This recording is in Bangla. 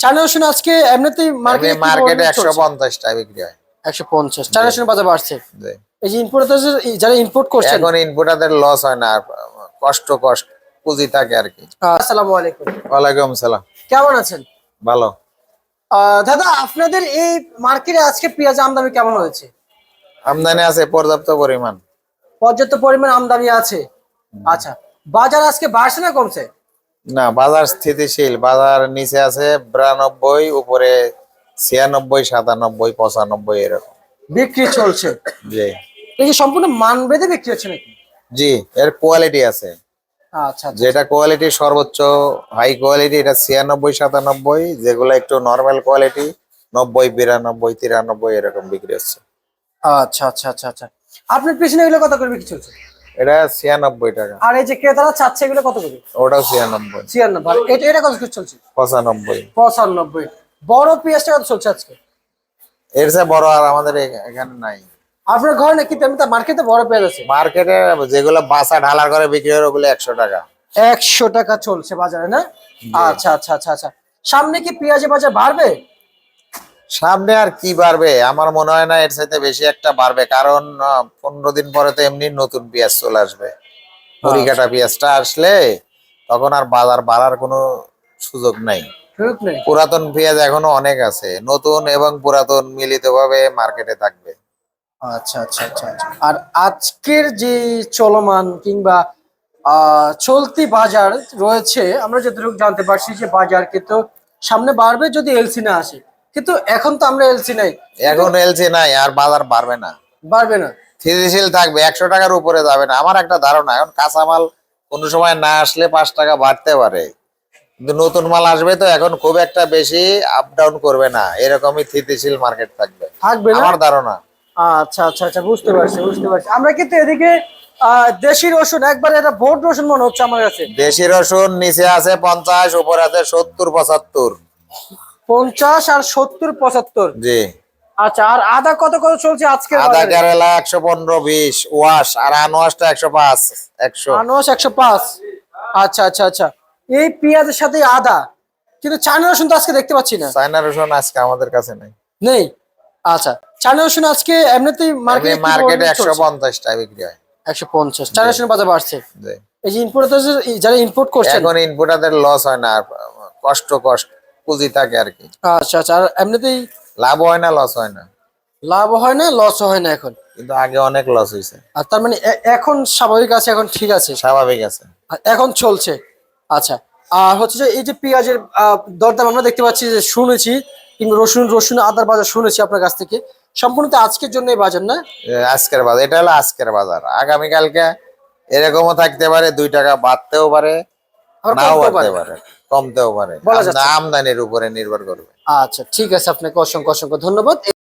চায়না রসুন আজকে এমনিতেই মার্কেটে মার্কেটে একশো পঞ্চাশ টাকা বিক্রি হয়। একশো পঞ্চাশ। চায়না রসুন বাজার বাড়ছে। এই যে যারা ইম্পোর্ট করছেন। এখন ইনপুটারদের লস হয় না কষ্ট কষ্ট পুঁজি থাকে আর কি। আসসালামু আলাইকুম। ওয়ালাইকুম সালাম। কেমন আছেন? ভালো। দাদা আপনাদের এই মার্কেটে আজকে পেঁয়াজ আমদানি কেমন হয়েছে? আমদানি আছে পর্যাপ্ত পরিমাণ। পর্যাপ্ত পরিমাণ আমদানি আছে। আচ্ছা বাজার আজকে বাড়ছে না কমছে? না বাজার স্থিতিশীল। বাজার নিচে আছে বিরানব্বই উপরে ছিয়ানব্বই সাতানব্বই পঁচানব্বই এরকম। বিক্রি চলছে। জি। এই যে সম্পূর্ণ মান বেঁধে বিক্রি হচ্ছে নাকি? জি এর কোয়ালিটি আছে। আচ্ছা আচ্ছা। যেটা কোয়ালিটি সর্বোচ্চ হাই কোয়ালিটি এটা ছিয়ানব্বই সাতানব্বই যেগুলো একটু নর্মাল কোয়ালিটি নব্বই বিরানব্বই তিরানব্বই এরকম বিক্রি হচ্ছে। আচ্ছা আচ্ছা আচ্ছা আচ্ছা। আপনার পিছনে এগুলো কত করে বিক্রি চলছে? এটা ছিয়ানব্বই টাকা। আর এই যে ক্রেতারা চাচ্ছে এগুলো কত করে? ওটাও ছিয়ানব্বই। ছিয়ানব্বই। এটা এটা কত করে চলছে? পঁচানব্বই। পঁচানব্বই। বড় পেঁয়াজটা কত চলছে আজকে? এর চেয়ে বড় আর আমাদের এখানে নাই। আপনার ঘরে নাকি তেমনি তার মার্কেটে বড় পেঁয়াজ আছে? মার্কেটে যেগুলো বাসা ঢালার করে বিক্রি হয় ওগুলো একশো টাকা। একশো টাকা চলছে বাজারে না? আচ্ছা আচ্ছা আচ্ছা আচ্ছা। সামনে কি পেঁয়াজের বাজার বাড়বে? সামনে আর কি বাড়বে? আমার মনে হয় না এর সাথে বেশি একটা বাড়বে। কারণ পনেরো দিন পরে তো এমনি নতুন পেঁয়াজ চলে আসবে। মুড়ি কাটা পেঁয়াজটা আসলে তখন আর বাজার বাড়ার কোনো সুযোগ নাই। পুরাতন পেঁয়াজ এখনও অনেক আছে। নতুন এবং পুরাতন মিলিত ভাবে মার্কেটে থাকবে। আচ্ছা আচ্ছা আচ্ছা আচ্ছা। আর আজকের যে চলমান কিংবা চলতি বাজার রয়েছে আমরা যতটুকু জানতে পারছি যে বাজার কিন্তু সামনে বাড়বে যদি এলসি না আসে। কিন্তু এখন তো আমরা এলসি নাই। এখন এলসি নাই আর বাজার বাড়বে না। বাড়বে না। স্থিতিশীল থাকবে একশো টাকার উপরে যাবে না। আমার একটা ধারণা এখন কাঁচামাল কোনো সময় না আসলে পাঁচ টাকা বাড়তে পারে। কিন্তু নতুন মাল আসবে তো এখন খুব একটা বেশি আপ ডাউন করবে না। এরকমই স্থিতিশীল মার্কেট থাকবে। থাকবে আমার ধারণা। আচ্ছা আচ্ছা আচ্ছা বুঝতে পারছি বুঝতে পারছি। আমরা কিন্তু এদিকে দেশি রসুন একবার এটা ভোট রসুন মনে হচ্ছে আমার কাছে। দেশি রসুন নিচে আছে পঞ্চাশ উপরে আছে সত্তর পঁচাত্তর। পঞ্চাশ আর সত্তর পঁচাত্তর। জি। আচ্ছা আর আদা কত কত চলছে আজকে আদা কেরালা একশো পনেরো বিশ ওয়াশ আর আনোয়াশটা একশো পাঁচ একশো। আনোয়াস একশো পাঁচ। আচ্ছা আচ্ছা আচ্ছা। এই পেঁয়াজের সাথে আদা কিন্তু চায়না রসুন তো আজকে দেখতে পাচ্ছি না। চায়না রসুন আজকে আমাদের কাছে নেই। নেই? আচ্ছা চায়না রসুন আজকে এমনিতেই মার্কেটে মার্কেটে একশো পঞ্চাশ টাকা বিক্রি হয়। একশো পঞ্চাশ। চায়না রসুন বাজার বাড়ছে। এই যে ইম্পোর্ট যারা ইম্পোর্ট করছে এখন ইনপুটারদের লস হয় না। কষ্ট কষ্ট। পুঁজি থাকে আর কি। আচ্ছা আচ্ছা আর এমনিতেই লাভ হয় না লস হয় না। লাভ হয় না লস হয় না এখন? কিন্তু আগে অনেক লস হয়েছে আর তার মানে এখন স্বাভাবিক আছে এখন ঠিক আছে? স্বাভাবিক আছে। এখন চলছে? আচ্ছা আর হচ্ছে যে এই যে পেঁয়াজের দরদাম আমরা দেখতে পাচ্ছি যে শুনেছি কিংবা রসুন রসুন আদার বাজার শুনেছি আপনার কাছ থেকে। সম্পূর্ণ তো আজকের জন্য বাজার না? আজকের বাজার এটা হলো আজকের বাজার। আগামীকালকে এরকমও থাকতে পারে দুই টাকা বাড়তেও পারে নাও কমতেও বাড়তে পারে। কমতেও পারে। আমদানির উপরে নির্ভর করবে আচ্ছা ঠিক আছে আপনাকে অসংখ্য অসংখ্য ধন্যবাদ